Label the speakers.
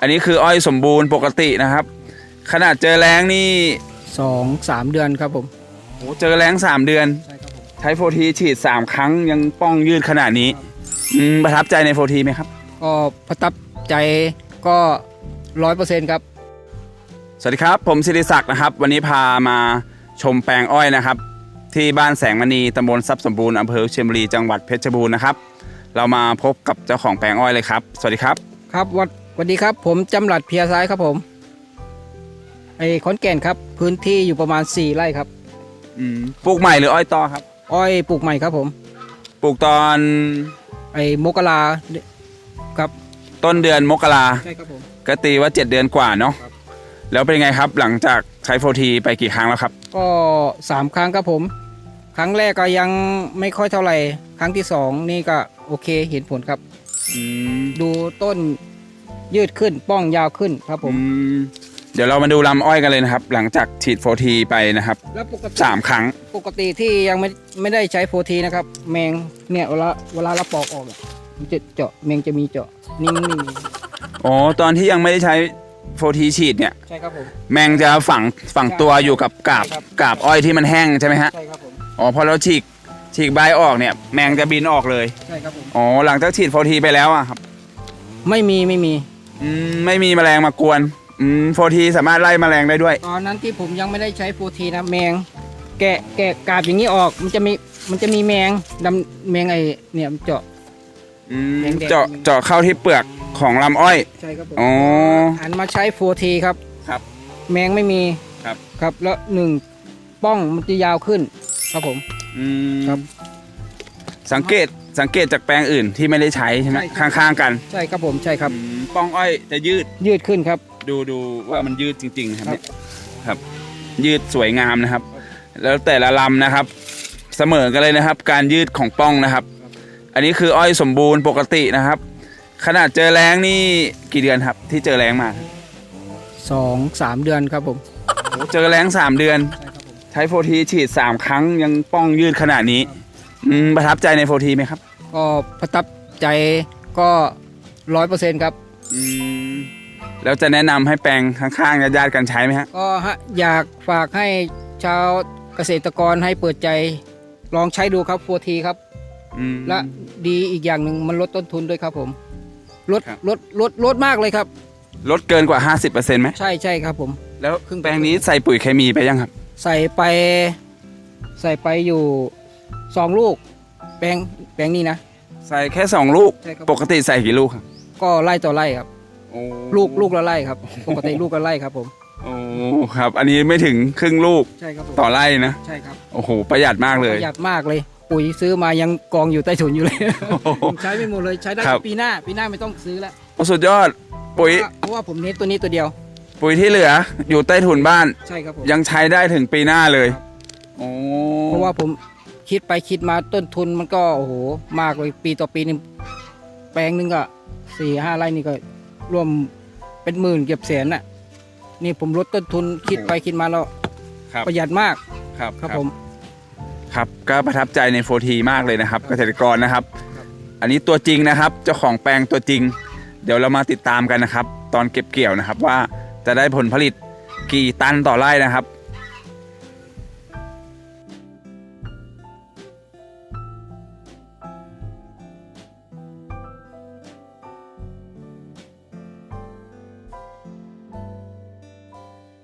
Speaker 1: อันนี้คืออ้อยสมบูรณ์ปกตินะครับ ขนาดเจอแรงนี่
Speaker 2: สองสามเดือนครับผม
Speaker 1: โหเจอแรงสามเดือน
Speaker 2: ใช่ครับผม
Speaker 1: ใช้โฟทีฉีดสามครั้งยังป้องยืดขนาดนี้อืมประทับใจในโฟทีไหมครับ
Speaker 2: ก็ประทับใจก็ร้อยเปอร์เซ็นต์ครับ
Speaker 1: สวัสดีครับ ผมศิริศักดิ์นะครับ วันนี้พามาชมแปลงอ้อยนะครับ ที่บ้านแสงมณีตำบลทรัพย์สมบูรณ์อำเภอเชียงบุรีจังหวัดเพชรบูรณ์นะครับ เรามาพบกับเจ้าของแปลงอ้อยเลยครับ สวัสดีครับ
Speaker 2: ครับวัดส วัสดีครับ ผมจำหลัดเพียซ้ายครับผมไอ้ขอนแก่นครับ พื้นที่อยู่ประมาณ 4 ไร่ครับ
Speaker 1: อืมปลูกใหม่หรืออ้อยตอครับ
Speaker 2: อ้อยปลูกใหม่ครับผม
Speaker 1: ปลูกตอน
Speaker 2: ไอ้มกราครับ
Speaker 1: ต้นเดือนมกรา
Speaker 2: ใช่ครับผม
Speaker 1: ก็ตีว่า 7 เดือนกว่าเนาะ
Speaker 2: ครับ
Speaker 1: แล้วเป็นไงครับหลังจากใช้โฟทีไปกี่ครั้งแล้วครับ
Speaker 2: ก็สามครั้งครับผม ครั้งแรกก็ยังไม่ค่อยเท่าไหร่ ครั้งที่สองนี่ก็โอเคเห็นผลครับ
Speaker 1: อืม
Speaker 2: ดูต้น ยืดขึ้นป้องยาวขึ้นครับผม
Speaker 1: อืมเดี๋ยวเรามาดูลำอ้อยกันเลยนะครับ หลังจากฉีดโฟทีไปนะครับ
Speaker 2: แล้วปกติ
Speaker 1: สามครั้ง
Speaker 2: ปกติที่ยังไม่ไม่ได้ใช้โฟทีนะครับ แมงเนี่ยเวลาเวลาเราปอกออกอะมันจะเจาะแมงจะมีเจาะนี่มันไม่มี
Speaker 1: อ๋อ ตอนที่ยังไม่ได้ใช้โฟทีฉีดเนี่ย
Speaker 2: ใช่ครับผม
Speaker 1: แมงจะฝังฝังตัวอยู่กับกาบ
Speaker 2: ใช่ครับ
Speaker 1: กาบอ้อยที่มันแห้งใช่ไหมฮะ
Speaker 2: ใช่ครับผม
Speaker 1: อ๋อ พอเราฉีกฉีกใบออกเนี่ย แมงจะบินออกเลย
Speaker 2: ใช่ครับผม
Speaker 1: อ๋อ หลังจากฉีดโฟทีไปแล้วอะครับ
Speaker 2: ไม่มีไม่มี
Speaker 1: อืมไม่มีแมลงมากวน อืมโฟทีสามารถไล่แมลงได้ด้วย
Speaker 2: ตอนนั้นที่ผมยังไม่ได้ใช้โฟทีนะแมง แกะแกะกาบอย่างนี้ออกมันจะมีมันจะมีแมงดำแมงไอเนี่ยมันเจาะ
Speaker 1: อืม
Speaker 2: แดงๆ
Speaker 1: เจาะเจาะเข้าที่เปลือกของลำอ้อย
Speaker 2: ใช่ครับผม
Speaker 1: อ๋อ
Speaker 2: หันมาใช้โฟทีครับ
Speaker 1: ครับ
Speaker 2: แมงไม่มี
Speaker 1: ครับ
Speaker 2: ครับแล้วหนึ่งป้องมันจะยาวขึ้น ครับผม
Speaker 1: อืม
Speaker 2: ครับ
Speaker 1: สังเกตสังเกตจากแปลงอื่นที่ไม่ได้ใช้ใช่ไหม
Speaker 2: ใช่ครับ
Speaker 1: ข้างๆกัน
Speaker 2: ใช่ครับผมใช่ครับ
Speaker 1: อืม ป้องอ้อยจะยืด
Speaker 2: ยืดขึ้นครับ
Speaker 1: ดูดูว่ามันยืดจริงๆครับ
Speaker 2: ครับ
Speaker 1: เนี่ยครับ ยืดสวยงามนะครับ แล้วแต่ละลำนะครับ เสมอกันเลยนะครับ การยืดของป้องนะครับ อันนี้คืออ้อยสมบูรณ์ปกตินะครับ ขนาดเจอแรงนี่กี่เดือนครับ ที่เจอแรงมา
Speaker 2: สองสามเดือนครับผม
Speaker 1: โอ้เจอแรงสามเดือน
Speaker 2: ใช่ครับผม
Speaker 1: ใช้โฟทีฉีดสามครั้งยังป้องยืดขนาดนี้อืมประทับใจในโฟทีไหมครับ
Speaker 2: ก็ประทับใจก็ร้อยเปอร์เซ็นต์ครับ
Speaker 1: อืมแล้วจะแนะนำให้แปลงข้างๆญาติๆกันใช้ไหมฮะ
Speaker 2: ก็ฮะอยากฝากให้ชาวเกษตรกรให้เปิดใจลองใช้ดูครับโฟทีครับ
Speaker 1: อืม
Speaker 2: และดีอีกอย่างหนึ่งมันลดต้นทุนด้วยครับผมลด
Speaker 1: ครับ
Speaker 2: ลดลดลดมากเลยครับ
Speaker 1: ลดเกินกว่า 50%ไหม
Speaker 2: ใช่ใช่ครับผม
Speaker 1: แล้วแปลงนี้ใส่ปุ๋ยเคมีไปยังครับ
Speaker 2: ใส่ไปใส่ไปอยู่สองลูก แปลงแปลงนี้นะ
Speaker 1: ใส่แค่สองลูก
Speaker 2: ใช่ครับ
Speaker 1: ปกติใส่กี่ลูกครับ
Speaker 2: ก็ไล่ต่อไล่ครับ
Speaker 1: โอ้
Speaker 2: ลูกลูกละไล่ครับ ปกติลูกละไล่ครับผม
Speaker 1: โอ้ครับ อันนี้ไม่ถึงครึ่งลูก
Speaker 2: ใช่ครับผม
Speaker 1: ต่อไร่นะ
Speaker 2: ใช่ครับ
Speaker 1: โอ้โหประหยัดมากเล
Speaker 2: ป
Speaker 1: ย
Speaker 2: ระหยัดมากเลย ปุ๋ยซื้อมายังกองอยู่ใต้ถุนอยู่เลย
Speaker 1: โอ้โห
Speaker 2: ผมใช้ไม่หมดเลยใช้ได้
Speaker 1: ครับ
Speaker 2: ปีหน้า ปีหน้าไม่ต้องซื้อแล้ว
Speaker 1: โอ้สุดยอดปุ๋ย
Speaker 2: เพราะว่าผมเน้นตัวนี้ตัวเดียว
Speaker 1: ปุ๋ยที่เหลือ อยู่ใต้ถุนบ้าน
Speaker 2: ใช่ครับผม
Speaker 1: ยังใช้ได้ถึงปีหน้าเลย
Speaker 2: ครับ
Speaker 1: โอ้
Speaker 2: เพราะว่าผมคิดไปคิดมาต้นทุนมันก็โอ้โหมากเลยปีต่อปีนึงแป ลงหนึงก็สี่ห้าไร่นี่ก็รวมเป็นหมื่นเกือบแสนน่ะ นี่ผมลดต้นทุนคิดไปคิดมาแล้ว
Speaker 1: ครับ
Speaker 2: ประหยัดมาก
Speaker 1: ครับ
Speaker 2: ครับผม
Speaker 1: ครับก็ประทับใจในโฟทีมากเลยนะครับ เกษตรกรนะครับ
Speaker 2: ครับ
Speaker 1: อันนี้ตัวจริงนะครับ เจ้าของแปลงตัวจริง เดี๋ยวเรามาติดตามกันนะครับ ตอนเก็บเกี่ยวนะครับว่าจะได้ผลผลิตกี่ตันต่อไร่นะครับ